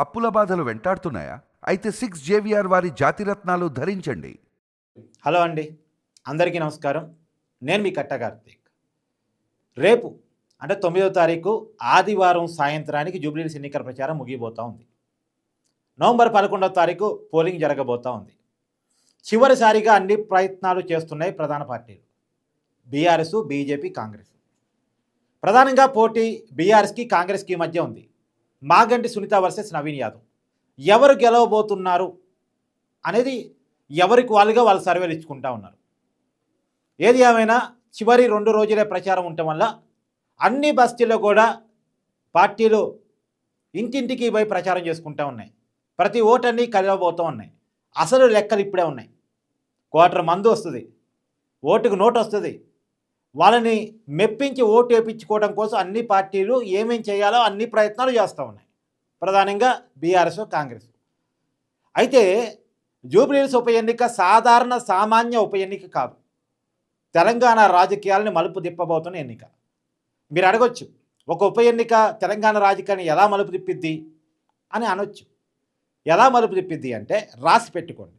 అప్పుల బాధలు వెంటాడుతున్నాయా? అయితే సిక్స్ జేవిఆర్ వారి జాతిరత్నాలు ధరించండి. హలో అండి. అందరికీ నమస్కారం. నేను మీ కట్ట కార్తీక్. రేపు అంటే తొమ్మిదో తారీఖు ఆదివారం సాయంత్రానికి జూబ్లీహిల్స్ ఎన్నికల ప్రచారం ముగిపోతూ ఉంది. నవంబర్ పదకొండవ తారీఖు పోలింగ్ జరగబోతూ ఉంది. చివరిసారిగా అన్ని ప్రయత్నాలు చేస్తున్నాయి ప్రధాన పార్టీలు. BRS BJP Congress. ప్రధానంగా పోటీ బీఆర్ఎస్కి కాంగ్రెస్కి మధ్య ఉంది. మాగంటి సునీత వర్సెస్ నవీన్ యాదవ్. ఎవరు గెలవబోతున్నారు అనేది ఎవరికి వాళ్ళుగా వాళ్ళు సర్వేలు ఇచ్చుకుంటా ఉన్నారు. ఏది ఏమైనా చివరి రెండు రోజులే ప్రచారం ఉండటం వల్ల అన్ని బస్తీల్లో కూడా పార్టీలు ఇంటింటికి పోయి ప్రచారం చేసుకుంటూ ఉన్నాయి. ప్రతి ఓటన్నీ కలవబోతూ ఉన్నాయి. అసలు లెక్కలు ఇప్పుడే ఉన్నాయి. క్వార్టర్ మందు వస్తుంది. ఓటుకు నోటు వస్తుంది. వాళ్ళని మెప్పించి ఓటు వేయించుకోవడం కోసం అన్ని పార్టీలు ఏమేం చేయాలో అన్ని ప్రయత్నాలు చేస్తూ ఉన్నాయి. ప్రధానంగా బీఆర్ఎస్ కాంగ్రెస్. అయితే జూబ్లీహిల్స్ ఉప ఎన్నిక సాధారణ సామాన్య ఉప ఎన్నిక కాదు. తెలంగాణ రాజకీయాలని మలుపు తిప్పబోతున్న ఎన్నిక. మీరు అడగొచ్చు ఒక ఉప ఎన్నిక తెలంగాణ రాజకీయాన్ని ఎలా మలుపు తిప్పిద్ది అని అనొచ్చు. ఎలా మలుపు తిప్పిద్ది అంటే రాసి పెట్టుకోండి.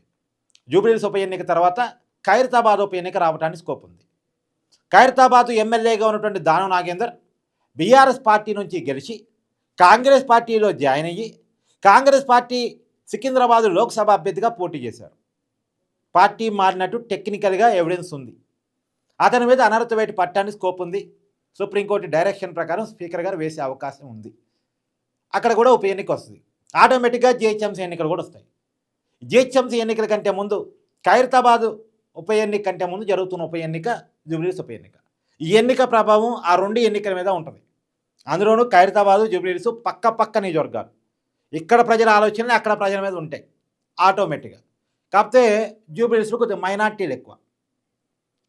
జూబ్లీహిల్స్ ఉప ఎన్నిక తర్వాత ఖైరతాబాద్ ఉప ఎన్నిక రావడానికి స్కోప్ ఉంది. ఖైరతాబాద్ ఎమ్మెల్యేగా ఉన్నటువంటి దానం నాగేందర్ బీఆర్ఎస్ పార్టీ నుంచి గెలిచి కాంగ్రెస్ పార్టీలో జాయిన్ అయ్యి కాంగ్రెస్ పార్టీ సికింద్రాబాద్ లోక్సభ అభ్యర్థిగా పోటీ చేశారు. పార్టీ మారినట్టు టెక్నికల్గా ఎవిడెన్స్ ఉంది. అతని మీద అనర్హత వేటి పట్టానికి స్కోప్ ఉంది. సుప్రీంకోర్టు డైరెక్షన్ ప్రకారం స్పీకర్ గారు వేసే అవకాశం ఉంది. అక్కడ కూడా ఉప ఎన్నిక వస్తుంది. ఆటోమేటిక్గా జిహెచ్ఎంసీ ఎన్నికలు కూడా వస్తాయి. జిహెచ్ఎంసీ ఎన్నికల కంటే ముందు ఖైరతాబాదు ఉప ఎన్నిక కంటే ముందు జరుగుతున్న ఉప ఎన్నిక జూబ్లీస్ ఉప ఎన్నిక ఈ ఎన్నిక ప్రభావం ఆ రెండు ఎన్నికల మీద ఉంటుంది. అందులోనూ ఖైరతాబాదు జూబ్లీస్ పక్క పక్క నియోజకవర్గాలు. ఇక్కడ ప్రజల ఆలోచనలు అక్కడ ప్రజల మీద ఉంటాయి ఆటోమేటిక్గా. కాకపోతే జూబ్లీస్లో కొద్దిగా మైనార్టీలు ఎక్కువ.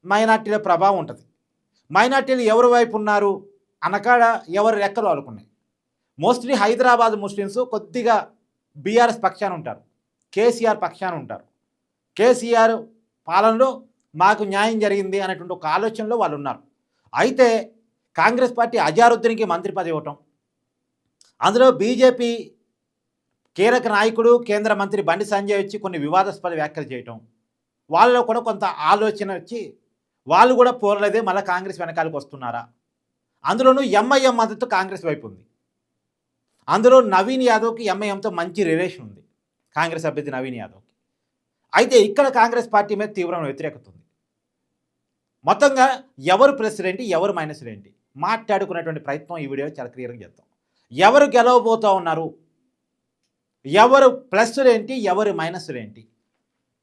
మైనార్టీల ప్రభావం ఉంటుంది. మైనార్టీలు ఎవరి వైపు ఉన్నారు అనకాడ ఎవరి లెక్కలు వాళ్ళకున్నాయి మోస్ట్లీ హైదరాబాద్ ముస్లిమ్స్ కొద్దిగా బీఆర్ఎస్ పక్షాన ఉంటారు. కేసీఆర్ పక్షాన ఉంటారు. కేసీఆర్ పాలనలో మాకు న్యాయం జరిగింది అనేటువంటి ఒక ఆలోచనలో వాళ్ళు ఉన్నారు. అయితే కాంగ్రెస్ పార్టీ అజారుద్దీన్కి మంత్రి పదవి ఇవ్వటం అందులో బీజేపీ కీలక నాయకుడు కేంద్ర మంత్రి బండి సంజయ్ వచ్చి కొన్ని వివాదాస్పద వ్యాఖ్యలు చేయటం వాళ్ళలో కూడా కొంత ఆలోచన వచ్చి వాళ్ళు కూడా పోరలేదే మళ్ళీ కాంగ్రెస్ వెనకాలకు వస్తున్నారా? అందులోనూ ఎంఐఎం మద్దతు కాంగ్రెస్ వైపు ఉంది. అందులో నవీన్ యాదవ్కి ఎంఐఎంతో మంచి రిలేషన్ ఉంది. కాంగ్రెస్ అభ్యర్థి నవీన్ యాదవ్కి. అయితే ఇక్కడ కాంగ్రెస్ పార్టీ మీద తీవ్రమైన వ్యతిరేకత ఉంది. మొత్తంగా ఎవరు ప్రెసిడెంట్ ఎవరు మైనస్ ఏంటి? మాట్లాడుకునేటువంటి ప్రయత్నం ఈ వీడియో చాలా క్లియర్గా చేద్దాం. ఎవరు గెలవబోతూ ఉన్నారు? ఎవరు ప్లస్లు ఏంటి ఎవరు మైనస్లు ఏంటి?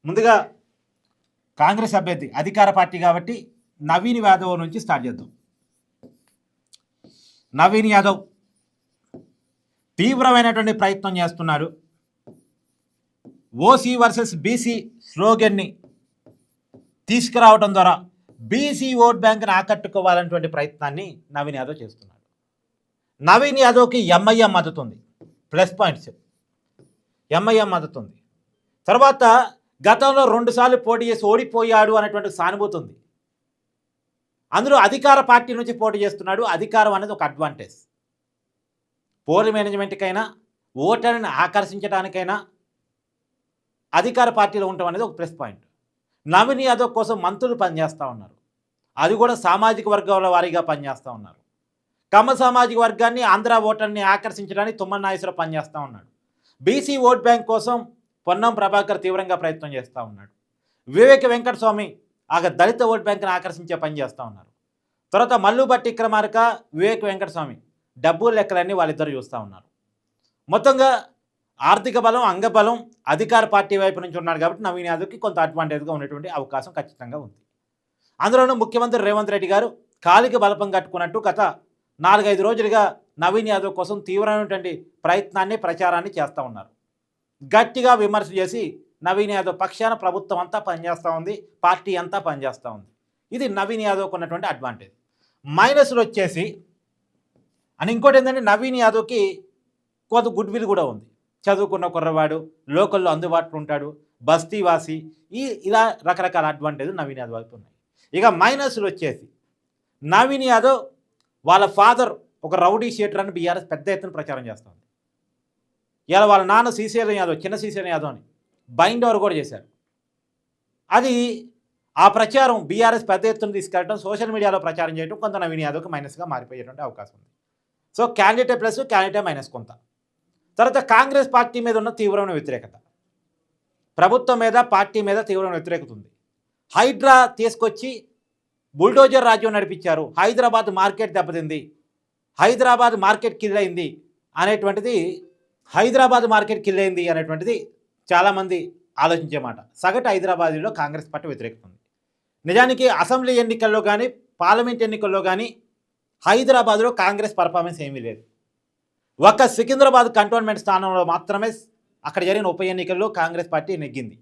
ముందుగా కాంగ్రెస్ అభ్యర్థి అధికార పార్టీ కాబట్టి నవీన్ యాదవ్ నుంచి స్టార్ట్ చేద్దాం. నవీన్ యాదవ్ తీవ్రమైనటువంటి ప్రయత్నం చేస్తున్నారు. ఓసీ వర్సెస్ బీసీ స్లోగన్ని తీసుకురావడం ద్వారా బీసీ ఓట్ బ్యాంక్ని ఆకట్టుకోవాలన్నటువంటి ప్రయత్నాన్ని నవీన్ యాదవ్ చేస్తున్నాడు. నవీన్ యాదవ్కి ఎంఐఎం మద్దతు ఉంది ప్లస్ పాయింట్స్ ఎంఐఎం మద్దతు ఉంది తర్వాత గతంలో రెండుసార్లు పోటీ చేసి ఓడిపోయాడు అనేటువంటి సానుభూతి ఉంది అందులో అధికార పార్టీ నుంచి పోటీ చేస్తున్నాడు. అధికారం అనేది ఒక అడ్వాంటేజ్ పోల్ మేనేజ్మెంట్కైనా ఓటర్ని ఆకర్షించడానికైనా అధికార పార్టీలో ఉండటం అనేది ఒక ప్లస్ పాయింట్. నవీన్ యాదవ్ కోసం మంత్రులు పనిచేస్తూ ఉన్నారు. అది కూడా సామాజిక వర్గాల వారీగా పనిచేస్తూ ఉన్నారు. కమ్మ సామాజిక వర్గాన్ని ఆంధ్ర ఓటర్ని ఆకర్షించడానికి తుమ్మన్ నాగేశ్వరరావు పనిచేస్తూ ఉన్నాడు. బీసీ ఓట్ బ్యాంక్ కోసం పొన్నం ప్రభాకర్ తీవ్రంగా ప్రయత్నం చేస్తూ ఉన్నాడు. వివేక వెంకటస్వామి ఆ దళిత ఓట్ బ్యాంక్ని ఆకర్షించే పని చేస్తూ ఉన్నారు. తర్వాత మల్లుబట్టి క్రమార్క వివేక్ వెంకటస్వామి డబ్బు లెక్కలన్నీ వాళ్ళిద్దరు చూస్తూ ఉన్నారు. మొత్తంగా ఆర్థిక బలం అంగబలం అధికార పార్టీ వైపు నుంచి ఉన్నాడు కాబట్టి నవీన్ యాదవ్కి కొంత అడ్వాంటేజ్గా ఉన్నటువంటి అవకాశం ఖచ్చితంగా ఉంది. అందులోనూ ముఖ్యమంత్రి రేవంత్ రెడ్డి గారు కాలికి బలపం కట్టుకున్నట్టు గత నాలుగైదు రోజులుగా నవీన్ యాదవ్ కోసం తీవ్రమైనటువంటి ప్రయత్నాన్ని ప్రచారాన్ని చేస్తూ ఉన్నారు. గట్టిగా విమర్శ చేసి నవీన్ యాదవ్ పక్షాన ప్రభుత్వం అంతా పనిచేస్తూ ఉంది పార్టీ అంతా పనిచేస్తూ ఉంది. ఇది నవీన్ యాదవ్కు ఉన్నటువంటి అడ్వాంటేజ్ మైనస్లు వచ్చేసి అని ఇంకోటి ఏంటంటే నవీన్ యాదవ్కి కొంత గుడ్ విల్ కూడా ఉంది. చదువుకున్న కుర్రవాడు లోకల్లో అందుబాటులో ఉంటాడు బస్తీవాసి ఈ ఇలా రకరకాల అడ్వాంటేజ్ నవీన్ యాదవ్ వైపు ఉన్నాయి. ఇక మైనస్లు వచ్చేసి నవీన్ యాదవ్ వాళ్ళ ఫాదర్ ఒక రౌడీ షీటర్ అని బీఆర్ఎస్ పెద్ద ఎత్తున ప్రచారం చేస్తుంది. ఇలా వాళ్ళ నాన్న శ్రీశైలం యాదవ్ చిన్న శ్రీశైలం యాదవ్ అని బైండ్ ఓవర్ కూడా చేశారు. అది ఆ ప్రచారం బీఆర్ఎస్ పెద్ద ఎత్తున తీసుకెళ్ళడం సోషల్ మీడియాలో ప్రచారం చేయడం కొంత నవీన్ యాదవ్కి మైనస్గా మారిపోయేటువంటి అవకాశం ఉంది. So candidate plus candidate minus కొంత. తర్వాత కాంగ్రెస్ పార్టీ మీద ఉన్న తీవ్రమైన వ్యతిరేకత. ప్రభుత్వం మీద పార్టీ మీద తీవ్రమైన వ్యతిరేకత ఉంది. హైడ్రా తీసుకొచ్చి బుల్డోజర్ రాజ్యం నడిపించారు. హైదరాబాద్ మార్కెట్ దెబ్బతింది. హైదరాబాద్ మార్కెట్ కిల్ అయింది అనేటువంటిది హైదరాబాద్ మార్కెట్ కిల్ అయింది అనేటువంటిది చాలామంది ఆలోచించే మాట. సగటు హైదరాబాద్లో కాంగ్రెస్ పార్టీ వ్యతిరేకత ఉంది. నిజానికి అసెంబ్లీ ఎన్నికల్లో కానీ పార్లమెంట్ ఎన్నికల్లో కానీ హైదరాబాద్లో కాంగ్రెస్ పర్ఫార్మెన్స్ ఏమీ లేదు. ఒక్క సికింద్రాబాద్ కంటోన్మెంట్ స్థానంలో మాత్రమే అక్కడ జరిగిన ఉప ఎన్నికల్లో కాంగ్రెస్ పార్టీ నెగ్గింది.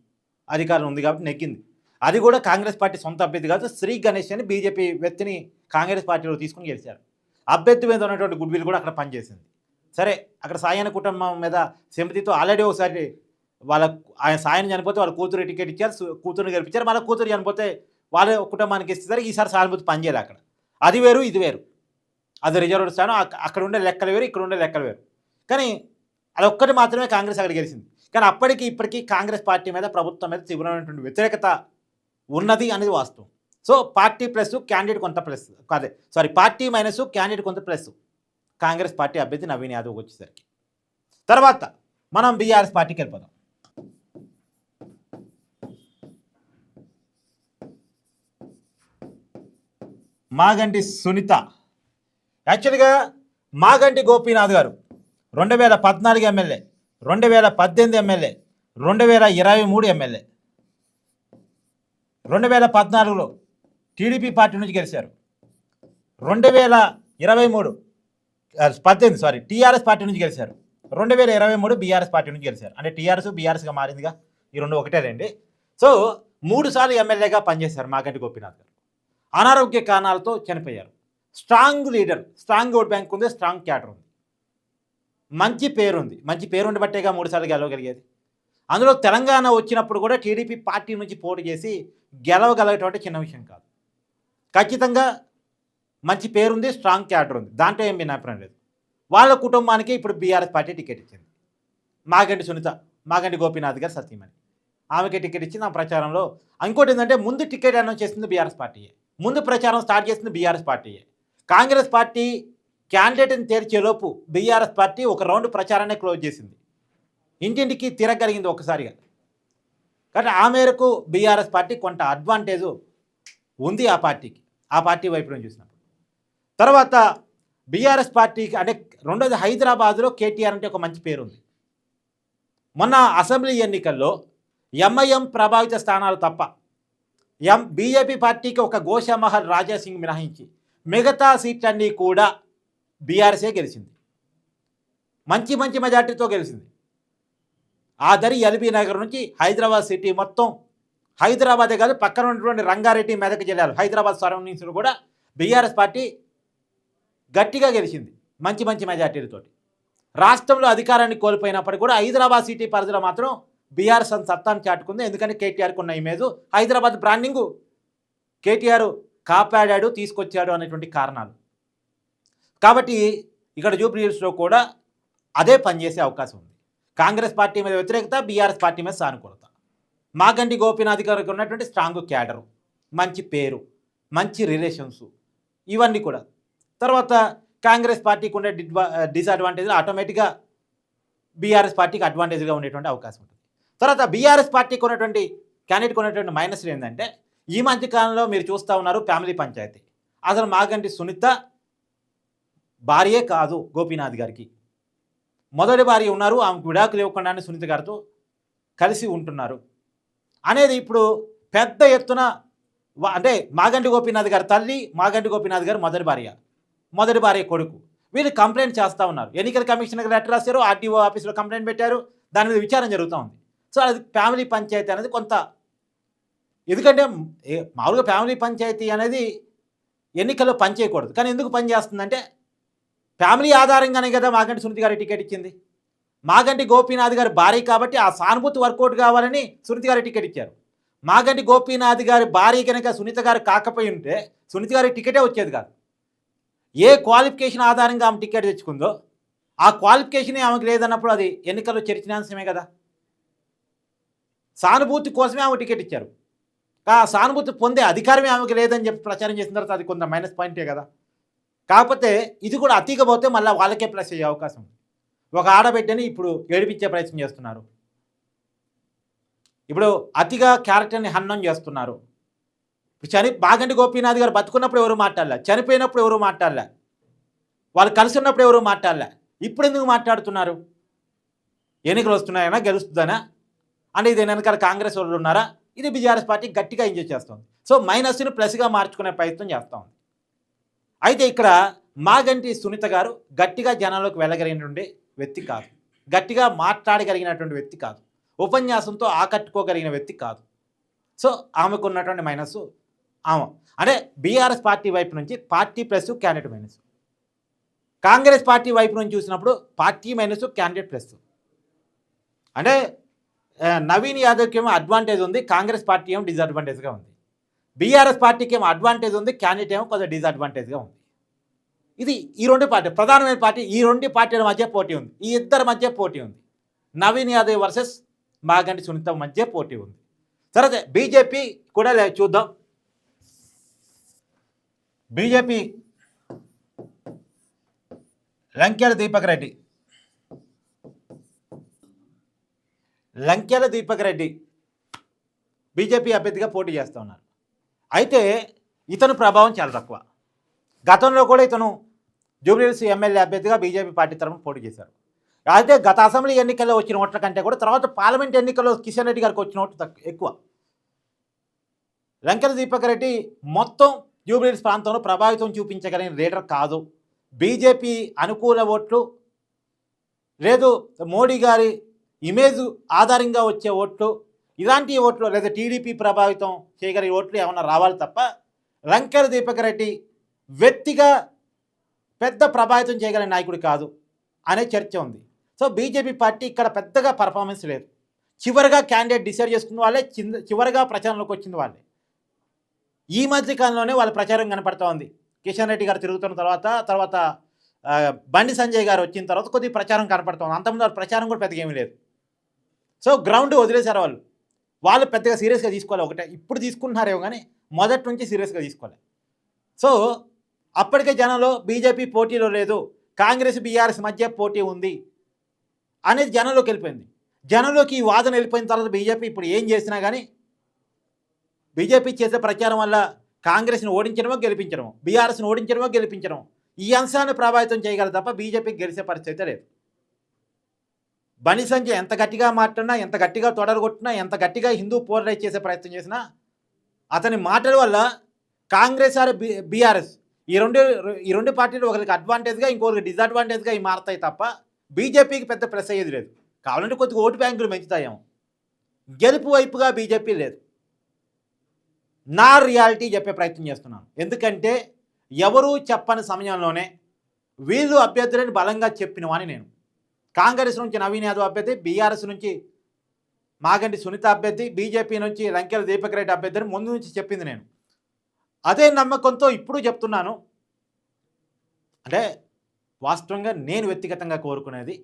అధికారం ఉంది కాబట్టి నెగ్గింది. అది కూడా కాంగ్రెస్ పార్టీ సొంత అభ్యర్థి కాదు శ్రీ గణేష్ అని బీజేపీ వ్యక్తిని కాంగ్రెస్ పార్టీలో తీసుకుని గెలిచారు. అభ్యర్థి మీద ఉన్నటువంటి గుడ్విల్ కూడా అక్కడ పనిచేసింది. సరే అక్కడ సాయన కుటుంబం మీద సింపతితో ఆల్రెడీ ఒకసారి వాళ్ళ ఆయన సాయన చనిపోతే వాళ్ళ కూతురు టికెట్ ఇచ్చారు కూతురుని గెలిపించారు వాళ్ళ కూతురు చనిపోతే వాళ్ళ కుటుంబానికి ఇస్తారు ఈసారి సానుభూతి పనిచేయాలి అక్కడ. అది వేరు ఇది వేరు. అది రిజర్వ్ స్థానం అక్కడ ఉండే లెక్కలు వేరు ఇక్కడ ఉండే లెక్కలు వేరు. కానీ అది ఒక్కటి మాత్రమే కాంగ్రెస్ అక్కడ గెలిచింది. కానీ అప్పటికి ఇప్పటికీ కాంగ్రెస్ పార్టీ మీద ప్రభుత్వం మీద తీవ్రమైనటువంటి వ్యతిరేకత ఉన్నది అనేది వాస్తవం. సో పార్టీ ప్లస్ క్యాండిడేట్ కొంత ప్లస్ అదే సారీ పార్టీ మైనస్ క్యాండిడేట్ కొంత ప్లస్. కాంగ్రెస్ పార్టీ అభ్యర్థి నవీన్ యాదవ్ వచ్చేసరికి. తర్వాత మనం బీఆర్ఎస్ పార్టీకి వెళ్ళిపోదాం. మాగంటి సునీత యాక్చువల్గా మాగంటి గోపీనాథ్ గారు రెండు వేల పద్నాలుగు ఎమ్మెల్యే రెండు వేల పద్దెనిమిది ఎమ్మెల్యే రెండు వేల ఇరవై మూడు ఎమ్మెల్యే. రెండు వేల పద్నాలుగులో టీడీపీ పార్టీ నుంచి గెలిచారు. రెండు వేల ఇరవై మూడు పద్దెనిమిది సారీ టీఆర్ఎస్ పార్టీ నుంచి గెలిచారు. రెండు వేల ఇరవై మూడు బీఆర్ఎస్ పార్టీ నుంచి గెలిచారు. అంటే టీఆర్ఎస్ బీఆర్ఎస్గా మారిందిగా. ఈ రెండు ఒకటే రండి సో మూడు సార్లు ఎమ్మెల్యేగా పనిచేశారు మాగంటి గోపీనాథ్ గారు. అనారోగ్య కారణాలతో చనిపోయారు. Strong leader strong vote bank ఉంది స్ట్రాంగ్ క్యాటర్ ఉంది. మంచి పేరుంది. మంచి పేరు ఉండి బట్టేగా గెలవగలిగేది. అందులో తెలంగాణ వచ్చినప్పుడు కూడా టీడీపీ పార్టీ నుంచి పోటీ చేసి గెలవగలిగేటువంటి చిన్న విషయం కాదు. ఖచ్చితంగా మంచి పేరుంది స్ట్రాంగ్ క్యాడర్ ఉంది. దాంట్లో ఏం అభిప్రాయం లేదు. వాళ్ళ కుటుంబానికి ఇప్పుడు బీఆర్ఎస్ పార్టీ టికెట్ ఇచ్చింది. మాగంటి సునీత మాగంటి గోపీనాథ్ గారు సతీమణి. ఆమెకి టికెట్ ఇచ్చింది ఆ ప్రచారంలో. ఇంకోటి ఏంటంటే ముందు టికెట్ అనౌన్స్ చేసింది బీఆర్ఎస్ పార్టీయే. ముందు ప్రచారం స్టార్ట్ చేసింది బీఆర్ఎస్ పార్టీయే. కాంగ్రెస్ పార్టీ క్యాండిడేట్ని తేర్చేలోపు బీఆర్ఎస్ పార్టీ ఒక రౌండ్ ప్రచారాన్ని క్లోజ్ చేసింది. ఇంటింటికి తిరగలిగింది ఒకసారిగా. కాబట్టి ఆ మేరకు బీఆర్ఎస్ పార్టీ కొంత అడ్వాంటేజ్ ఉంది ఆ పార్టీకి ఆ పార్టీ వైపు నుంచి చూసినప్పుడు. తర్వాత బీఆర్ఎస్ పార్టీకి అంటే రెండోది హైదరాబాద్లో కేటీఆర్ అంటే ఒక మంచి పేరు ఉంది మొన్న అసెంబ్లీ ఎన్నికల్లో ఎంఐఎం ప్రభావిత స్థానాలు తప్ప ఎం బీజేపీ పార్టీకి ఒక గోషామహల్ రాజాసింగ్ మినహాయించి మిగతా సీట్లన్నీ కూడా బీఆర్ఎస్ఏ గెలిచింది. మంచి మంచి మెజార్టీతో గెలిచింది. ఆ దరి ఎల్బీ నగర్ నుంచి హైదరాబాద్ సిటీ మొత్తం హైదరాబాదే కాదు పక్కన ఉన్నటువంటి రంగారెడ్డి మెదక్ జిల్లాలు హైదరాబాద్ సరౌండింగ్స్లో కూడా బీఆర్ఎస్ పార్టీ గట్టిగా గెలిచింది మంచి మంచి మెజార్టీలతోటి. రాష్ట్రంలో అధికారాన్ని కోల్పోయినప్పటికీ కూడా హైదరాబాద్ సిటీ పరిధిలో మాత్రం బీఆర్ఎస్ అని సత్తాన్ని చాటుకుంది. ఎందుకంటే కేటీఆర్కి ఉన్న ఇమేజ్ హైదరాబాద్ బ్రాండింగు. కేటీఆర్ కాపాడాడు తీసుకొచ్చాడు అనేటువంటి కారణాలు. కాబట్టి ఇక్కడ జూబ్లీహిల్స్లో కూడా అదే పనిచేసే అవకాశం ఉంది. కాంగ్రెస్ పార్టీ మీద వ్యతిరేకత బీఆర్ఎస్ పార్టీ మీద సానుకూలత. మాగంటి గోపీనాథ్ గారికి ఉన్నటువంటి స్ట్రాంగ్ క్యాడరు మంచి పేరు మంచి రిలేషన్స్ ఇవన్నీ కూడా. తర్వాత కాంగ్రెస్ పార్టీకి ఉండే డిసడ్వాంటేజ్ ఆటోమేటిక్గా బీఆర్ఎస్ పార్టీకి అడ్వాంటేజ్గా ఉండేటువంటి అవకాశం ఉంటుంది. తర్వాత బీఆర్ఎస్ పార్టీకి ఉన్నటువంటి క్యాండిడేట్కి ఉన్నటువంటి మైనస్ ఏంటంటే ఈ మధ్యకాలంలో మీరు చూస్తూ ఉన్నారు ఫ్యామిలీ పంచాయతీ. అసలు మాగంటి సునీత భార్యే కాదు గోపీనాథ్ గారికి. మొదటి భార్య ఉన్నారు ఆమెకు విడాకులు ఇవ్వకుండానే సునీత గారితో కలిసి ఉంటున్నారు. అనేది ఇప్పుడు పెద్ద ఎత్తున అంటే మాగంటి గోపీనాథ్ గారి తల్లి మాగంటి గోపీనాథ్ గారు మొదటి భార్య మొదటి భార్య కొడుకు. వీళ్ళు కంప్లైంట్ చేస్తూ ఉన్నారు. ఎన్నికల కమిషనర్కి లెటర్ రాశారు ఆర్టీఓ ఆఫీస్లో కంప్లైంట్ పెట్టారు దాని మీద విచారణ జరుగుతూ ఉంది. సో అది ఫ్యామిలీ పంచాయతీ అనేది కొంత ఎందుకంటే మామూలుగా ఫ్యామిలీ పంచాయతీ అనేది ఎన్నికల్లో పనిచేయకూడదు కానీ ఎందుకు పని చేస్తుందంటే ఫ్యామిలీ ఆధారంగానే కదా మాగంటి సునీతి గారి టికెట్ ఇచ్చింది. మాగంటి గోపీనాథ్ గారి భార్య కాబట్టి ఆ సానుభూతి వర్కౌట్ కావాలని సునీతి గారి టికెట్ ఇచ్చారు. మాగంటి గోపీనాథ్ గారి భార్య కనుక సునీత గారు కాకపోయి ఉంటే సునీత గారి టికెటే వచ్చేది కాదు. ఏ క్వాలిఫికేషన్ ఆధారంగా ఆమె టికెట్ తెచ్చుకుందో ఆ క్వాలిఫికేషనే ఆమెకు లేదన్నప్పుడు అది ఎన్నికల్లో చర్చనాంశమే కదా. సానుభూతి కోసమే ఆమె టికెట్ ఇచ్చారు. ఆ సానుభూతి పొందే అధికారమే ఆమెకు లేదని చెప్పి ప్రచారం చేసిన తర్వాత అది కొంత మైనస్ పాయింటే కదా. కాకపోతే ఇది కూడా అతిగా పోతే మళ్ళీ వాళ్ళకే ప్లస్ అయ్యే అవకాశం ఉంది. ఒక ఆడబిడ్డని ఇప్పుడు ఏడిపించే ప్రయత్నం చేస్తున్నారు. ఇప్పుడు అతిగా క్యారెక్టర్ని హన్నం చేస్తున్నారు. చని బాగంటి గోపీనాథ్ గారు బతుకున్నప్పుడు ఎవరు మాట్లాడలే. చనిపోయినప్పుడు ఎవరు మాట్లాడలే. వాళ్ళు కలిసి ఉన్నప్పుడు ఎవరు మాట్లాడలే. ఇప్పుడు ఎందుకు మాట్లాడుతున్నారు? ఎన్నికలు వస్తున్నాయనా? గెలుస్తుందనా? అంటే ఇది వెనకాల కాంగ్రెస్ వాళ్ళు ఉన్నారా? ఇది బీఆర్ఎస్ పార్టీ గట్టిగా ఎంజాయ్ చేస్తుంది. సో మైనస్ను ప్లస్గా మార్చుకునే ప్రయత్నం చేస్తూ ఉంది. అయితే ఇక్కడ మాగంటి సునీత గారు గట్టిగా జనాల్లోకి వెళ్ళగలిగినటువంటి వ్యక్తి కాదు. గట్టిగా మాట్లాడగలిగినటువంటి వ్యక్తి కాదు. ఉపన్యాసంతో ఆకట్టుకోగలిగిన వ్యక్తి కాదు. సో ఆమెకు ఉన్నటువంటి మైనస్ ఆమె. అంటే బీఆర్ఎస్ పార్టీ వైపు నుంచి party plus candidate minus Congress party వైపు నుంచి చూసినప్పుడు పార్టీ మైనస్ క్యాండిడేట్ ప్లస్. అంటే నవీన్ యాదవ్కి ఏమో అడ్వాంటేజ్ ఉంది కాంగ్రెస్ పార్టీ ఏమో డిసడ్వాంటేజ్గా ఉంది. బీఆర్ఎస్ పార్టీకి ఏమో అడ్వాంటేజ్ ఉంది క్యాండిడేట్ ఏమో కొంచెం డిసడ్వాంటేజ్గా ఉంది. ఇది ఈ రెండు పార్టీ ప్రధానమైన పార్టీ ఈ రెండు పార్టీల మధ్య పోటీ ఉంది. ఈ ఇద్దరి మధ్య పోటీ ఉంది. నవీన్ యాదవ్ వర్సెస్ మాగంటి సునీత మధ్య పోటీ ఉంది. తర్వాత బీజేపీ కూడా చూద్దాం. బీజేపీ లంకెల దీపక్ రెడ్డి. లంకెల దీపక్ రెడ్డి బీజేపీ అభ్యర్థిగా పోటీ చేస్తూ ఉన్నారు. అయితే ఇతను ప్రభావం చాలా తక్కువ. గతంలో కూడా ఇతను జూబ్లీహిల్స్ ఎమ్మెల్యే అభ్యర్థిగా బీజేపీ పార్టీ తరఫున పోటీ చేశారు. అయితే గత అసెంబ్లీ ఎన్నికల్లో వచ్చిన ఓట్ల కంటే కూడా తర్వాత పార్లమెంట్ ఎన్నికల్లో కిషన్ రెడ్డి గారికి వచ్చిన ఓట్లు తక్కువ ఎక్కువ. లంకెల దీపక్ రెడ్డి మొత్తం జూబ్లీహిల్స్ ప్రాంతంలో ప్రభావితం చూపించగలిగిన లీడర్ కాదు. బీజేపీ అనుకూల ఓట్లు లేదు. మోడీ గారి ఇమేజ్ ఆధారంగా వచ్చే ఓట్లు ఇలాంటి ఓట్లు లేదా టీడీపీ ప్రభావితం చేయగలిగే ఓట్లు ఏమైనా రావాలి తప్ప లంకెల దీపక్ రెడ్డి వ్యక్తిగా పెద్ద ప్రభావితం చేయగలిగిన నాయకుడు కాదు అనే చర్చ ఉంది. సో బీజేపీ పార్టీ ఇక్కడ పెద్దగా పర్ఫార్మెన్స్ లేదు. చివరిగా క్యాండిడేట్ డిసైడ్ చేసుకున్న వాళ్ళే చింద చివరిగా ప్రచారంలోకి వచ్చింది వాళ్ళే. ఈ మధ్య కాలంలోనే వాళ్ళ ప్రచారం కనపడుతూ ఉంది. కిషన్ రెడ్డి గారు తిరుగుతున్న తర్వాత తర్వాత బండి సంజయ్ గారు వచ్చిన తర్వాత కొద్దిగా ప్రచారం కనపడుతుంది అంతకుముందు వాళ్ళ ప్రచారం కూడా పెద్దగా ఏమీ లేదు. సో గ్రౌండ్ వదిలేశారు వాళ్ళు. వాళ్ళు పెద్దగా సీరియస్గా తీసుకోవాలి ఒకటే ఇప్పుడు తీసుకుంటున్నారేమో కానీ మొదటి నుంచి సీరియస్గా తీసుకోవాలి సో అప్పటికే జనంలో బీజేపీ పోటీలో లేదు. కాంగ్రెస్ బీఆర్ఎస్ మధ్య పోటీ ఉంది అనేది జనంలోకి వెళ్ళిపోయింది. జనంలోకి ఈ వాదన వెళ్ళిపోయిన తర్వాత బీజేపీ ఇప్పుడు ఏం చేసినా కానీ బీజేపీ చేసే ప్రచారం వల్ల కాంగ్రెస్ని ఓడించడమో గెలిపించడమో బీఆర్ఎస్ని ఓడించడమో గెలిపించడమో ఈ అంశాన్ని ప్రభావితం చేయగలరు తప్ప బీజేపీకి గెలిచే పరిస్థితి లేదు. బని సంజయ్ ఎంత గట్టిగా మాట్లాడినా ఎంత గట్టిగా తొడరగొట్టినా ఎంత గట్టిగా హిందూ పోలరైజ్ చేసే ప్రయత్నం చేసినా అతని మాటల వల్ల కాంగ్రెస్ ఆర్ బి బీఆర్ఎస్ ఈ రెండు ఈ రెండు పార్టీలు ఒకరికి అడ్వాంటేజ్గా ఇంకొకరికి డిసడ్వాంటేజ్గా ఇవి మారుతాయి తప్ప బీజేపీకి పెద్ద ప్రెస్ అయ్యేది లేదు. కావాలంటే కొద్దిగా ఓటు బ్యాంకులు పెంచుతాయేమో. గెలుపు వైపుగా బీజేపీ లేదు. నా రియాలిటీ చెప్పే ప్రయత్నం చేస్తున్నాను. ఎందుకంటే ఎవరూ చెప్పని సమయంలోనే వీళ్ళు అభ్యర్థులని బలంగా చెప్పినవని నేను. కాంగ్రెస్ నుంచి నవీన్ యాదవ్ అభ్యర్థి బీఆర్ఎస్ నుంచి మాగంటి సునీత అభ్యర్థి బీజేపీ నుంచి లంకెల దీపక్ రెడ్డి అభ్యర్థిని ముందు నుంచి చెప్పింది నేను. అదే నమ్మకంతో ఇప్పుడు చెప్తున్నాను. అంటే వాస్తవంగా నేను వ్యక్తిగతంగా కోరుకునేది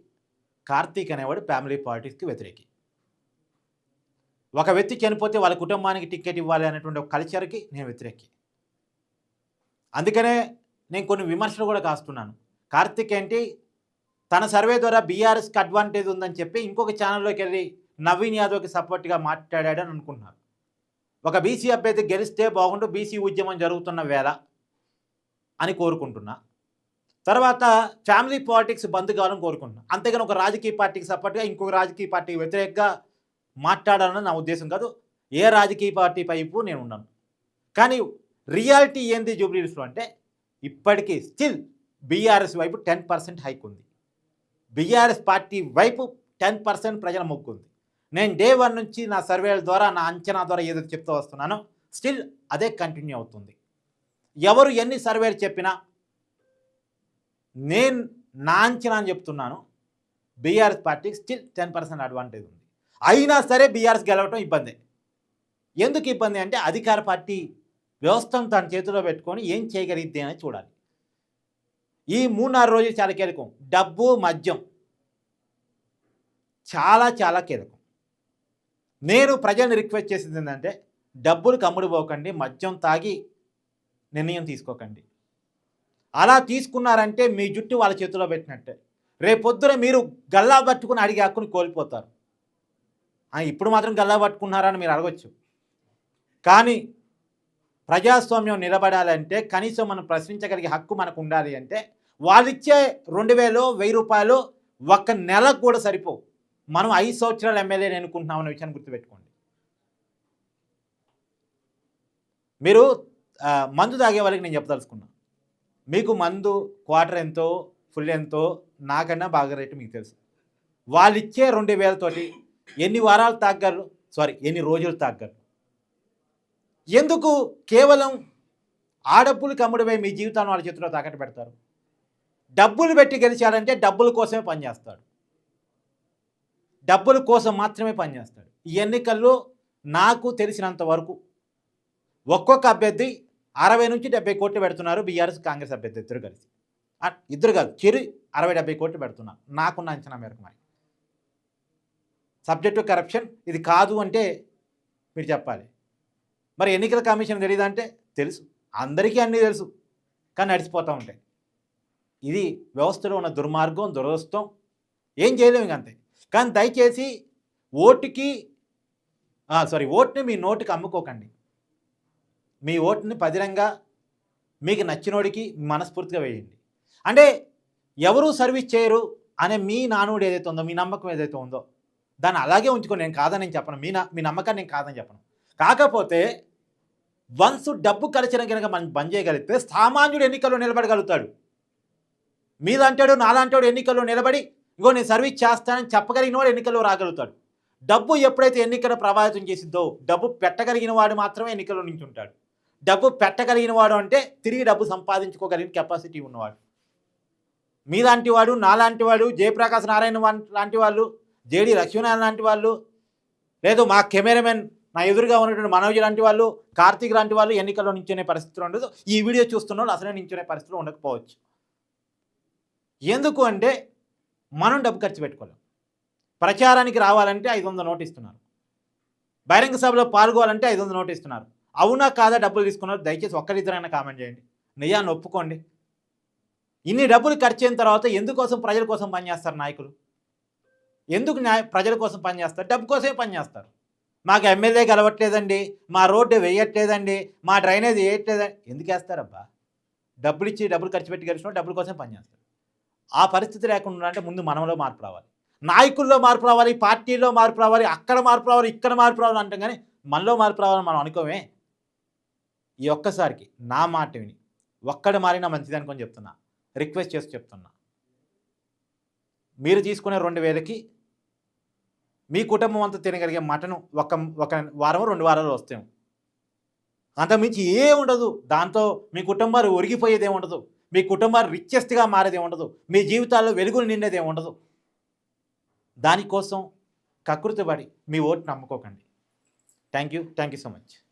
కార్తీక్ అనేవాడు ఫ్యామిలీ పాలిటిక్స్కి వ్యతిరేకి. ఒక వ్యక్తి చనిపోతే వాళ్ళ కుటుంబానికి టికెట్ ఇవ్వాలి అనేటువంటి ఒక కల్చర్కి నేను వ్యతిరేకి. అందుకనే నేను కొన్ని విమర్శలు కూడా కాస్తున్నాను. కార్తీక్ ఏంటి? తన సర్వే ద్వారా బీఆర్ఎస్కి అడ్వాంటేజ్ ఉందని చెప్పి ఇంకొక ఛానల్లోకి వెళ్ళి నవీన్ యాదవ్కి సపోర్ట్గా మాట్లాడాడని అనుకున్నారు ఒక బీసీ అభ్యర్థి గెలిస్తే బాగుండు బీసీ ఉద్యమం జరుగుతున్న వేళ అని కోరుకుంటున్నా. తర్వాత ఫ్యామిలీ పాలిటిక్స్ బంద్ కావాలని కోరుకుంటున్నా. అంతేగాని ఒక రాజకీయ పార్టీకి సపోర్ట్గా ఇంకొక రాజకీయ పార్టీకి వ్యతిరేకంగా మాట్లాడాలని నా ఉద్దేశం కాదు. ఏ రాజకీయ పార్టీ వైపు నేను ఉన్నాను కానీ రియాలిటీ ఏంది జూబ్లీస్లో అంటే ఇప్పటికీ స్టిల్ బీఆర్ఎస్ వైపు టెన్ పర్సెంట్ హైక్ ఉంది. బీఆర్ఎస్ పార్టీ వైపు టెన్ పర్సెంట్ ప్రజల మొక్కుంది నేను డే వన్ నుంచి నా సర్వేల ద్వారా నా అంచనా ద్వారా ఏదో చెప్తూ వస్తున్నానో స్టిల్ అదే కంటిన్యూ అవుతుంది. ఎవరు ఎన్ని సర్వేలు చెప్పినా నేను నా అంచనా అని చెప్తున్నాను బీఆర్ఎస్ పార్టీకి స్టిల్ టెన్ పర్సెంట్ అడ్వాంటేజ్ ఉంది. అయినా సరే బీఆర్ఎస్ గెలవటం ఇబ్బంది. ఎందుకు ఇబ్బంది అంటే అధికార పార్టీ వ్యవస్థను తన చేతిలో పెట్టుకొని ఏం చేయగలిగిద్ది అని చూడాలి. ఈ మూడున్నర రోజులు చాలా కీలకం. డబ్బు మద్యం. చాలా చాలా కీలకం. నేను ప్రజల్ని రిక్వెస్ట్ చేసింది ఏంటంటే డబ్బులు కమ్ముడు పోకండి మద్యం తాగి నిర్ణయం తీసుకోకండి. అలా తీసుకున్నారంటే మీ జుట్టు వాళ్ళ చేతిలో పెట్టినట్టే. రేపొద్దున మీరు గల్లా పట్టుకుని అడిగి హక్కుని కోల్పోతారు. ఆ, ఇప్పుడు మాత్రం గల్లా పట్టుకున్నారని మీరు అడగచ్చు. కానీ ప్రజాస్వామ్యం నిలబడాలంటే కనీసం మనం ప్రశ్నించగలిగే హక్కు మనకు ఉండాలి అంటే వాళ్ళిచ్చే రెండు వేలు వెయ్యి రూపాయలు ఒక్క నెలకు కూడా సరిపోవు. మనం ఐదు సంవత్సరాలు ఎమ్మెల్యేని ఎన్నుకుంటున్నాం అనే విషయాన్ని గుర్తుపెట్టుకోండి. మీరు మందు తాగే వాళ్ళకి నేను చెప్పదలుచుకున్నా. మీకు మందు క్వార్టర్ ఎంతో ఫుల్ ఎంతో నాకన్నా బాగా రేటు మీకు తెలుసు. వాళ్ళు ఇచ్చే రెండు వేలతోటి ఎన్ని వారాలు తాగ్గలరు? సారీ ఎన్ని రోజులు తాగ్గలరు? ఎందుకు కేవలం ఆ డబ్బులు కమ్ముడిపోయి మీ జీవితాన్ని వాళ్ళ చేతిలో తాకట్టు పెడతారు? డబ్బులు పెట్టి గెలిచాడంటే డబ్బుల కోసమే పనిచేస్తాడు డబ్బుల కోసం మాత్రమే పనిచేస్తాడు ఈ ఎన్నికల్లో నాకు తెలిసినంత వరకు ఒక్కొక్క అభ్యర్థి అరవై నుంచి డెబ్బై కోట్లు పెడుతున్నారు బీఆర్ఎస్ కాంగ్రెస్ అభ్యర్థి ఇద్దరు కలిసి. ఇద్దరు కాదు చిరు అరవై డెబ్బై కోట్లు పెడుతున్నారు నాకున్న అంచనా మేరకు మరి. సబ్జెక్టు కరప్షన్ ఇది కాదు అంటే మీరు చెప్పాలి. మరి ఎన్నికల కమిషన్ తెలియదంటే తెలుసు. అందరికీ అన్నీ తెలుసు. కానీ నడిచిపోతూ ఉంటాయి. ఇది వ్యవస్థలో ఉన్న దుర్మార్గం దురదృష్టం. ఏం చేయలేము ఇంక అంతే. కానీ దయచేసి ఓటుకి సారీ ఓటుని మీ నోటికి అమ్ముకోకండి. మీ ఓటుని పదిరంగా మీకు నచ్చినోడికి మనస్ఫూర్తిగా వేయండి. అంటే ఎవరు సర్వీస్ చేయరు అనే మీ నానుడు ఏదైతే ఉందో మీ నమ్మకం ఏదైతే ఉందో దాన్ని అలాగే ఉంచుకొని నేను కాదని నేను చెప్పను. మీ నా మీ నమ్మకాన్ని నేను కాదని చెప్పను. కాకపోతే వన్స్ డబ్బు కలిసిన కనుక మనం బంద్ చేయగలిగితే సామాన్యుడు ఎన్నికల్లో నిలబడగలుగుతాడు. మీదంటాడు నాలంటాడు ఎన్నికల్లో నిలబడి ఇగో నేను సర్వీస్ చేస్తానని చెప్పగలిగిన వాడు ఎన్నికల్లో రాగలుగుతాడు. డబ్బు ఎప్పుడైతే ఎన్నికలు ప్రభావితం చేసిద్దో డబ్బు పెట్టగలిగిన వాడు మాత్రమే ఎన్నికల్లో నుంచి ఉంటాడు డబ్బు పెట్టగలిగిన వాడు అంటే తిరిగి డబ్బు సంపాదించుకోగలిగిన కెపాసిటీ ఉన్నవాడు. మీలాంటి వాడు నాలాంటి వాడు జయప్రకాశ్ నారాయణ లాంటి వాళ్ళు జేడి లక్ష్మీనారాయణ లాంటి వాళ్ళు లేదు మా కెమెరామెన్ నా ఎదురుగా ఉన్నటువంటి మనోజ్ లాంటి వాళ్ళు కార్తీక్ లాంటి వాళ్ళు ఎన్నికల్లో నించునే పరిస్థితి ఉండదు. ఈ వీడియో చూస్తున్న వాళ్ళు అసలే నించునే పరిస్థితులు ఉండకపోవచ్చు. ఎందుకు అంటే మనం డబ్బు ఖర్చు పెట్టుకోలేం. ప్రచారానికి రావాలంటే ఐదు వందల నోటు ఇస్తున్నారు. బహిరంగ సభలో పాల్గొవాలంటే ఐదు వందల నోటు ఇస్తున్నారు. అవునా కాదా డబ్బులు తీసుకున్నారు? దయచేసి ఒక్కరిద్దరైనా కామెంట్ చేయండి. నిజాన్ని ఒప్పుకోండి. ఇన్ని డబ్బులు ఖర్చు అయిన తర్వాత ఎందుకోసం ప్రజల కోసం పనిచేస్తారు నాయకులు? ఎందుకు న్యాయ ప్రజల కోసం పనిచేస్తారు? డబ్బు కోసమే పనిచేస్తారు. మాకు ఎమ్మెల్యే గెలవట్లేదండి మా రోడ్డు వేయట్లేదండి మా డ్రైనేజ్ వేయట్లేదండి ఎందుకు వేస్తారబ్బా? డబ్బులు ఇచ్చి డబ్బులు ఖర్చు పెట్టి గెలిచిన డబ్బుల కోసం పనిచేస్తారు. ఆ పరిస్థితి లేకుండా అంటే ముందు మనలో మార్పు రావాలి. నాయకుల్లో మార్పు రావాలి పార్టీలో మార్పు రావాలి అక్కడ మార్పు రావాలి ఇక్కడ మార్పు రావాలి అంటాం కానీ మనలో మార్పు రావాలని మనం అనుకోమే. ఈ ఒక్కసారికి నా మాట విని ఒక్కడ మారినా మంచిది అనుకొని చెప్తున్నా రిక్వెస్ట్ చేసి చెప్తున్నా. మీరు తీసుకునే రెండు వేలకి మీ కుటుంబం అంతా తినగలిగే మటను ఒక ఒక వారం రెండు వారాలు వస్తాం. అంతకుమించి ఏ ఉండదు. దాంతో మీ కుటుంబాలు ఒరిగిపోయేదే ఉండదు. మీ కుటుంబాలు రిచెస్ట్గా మారేదే ఉండదు. మీ జీవితాల్లో వెలుగులు నిండేదే ఉండదు. దానికోసం కకృతి పడి మీ vote నమ్ముకోకండి. Thank you thank you so much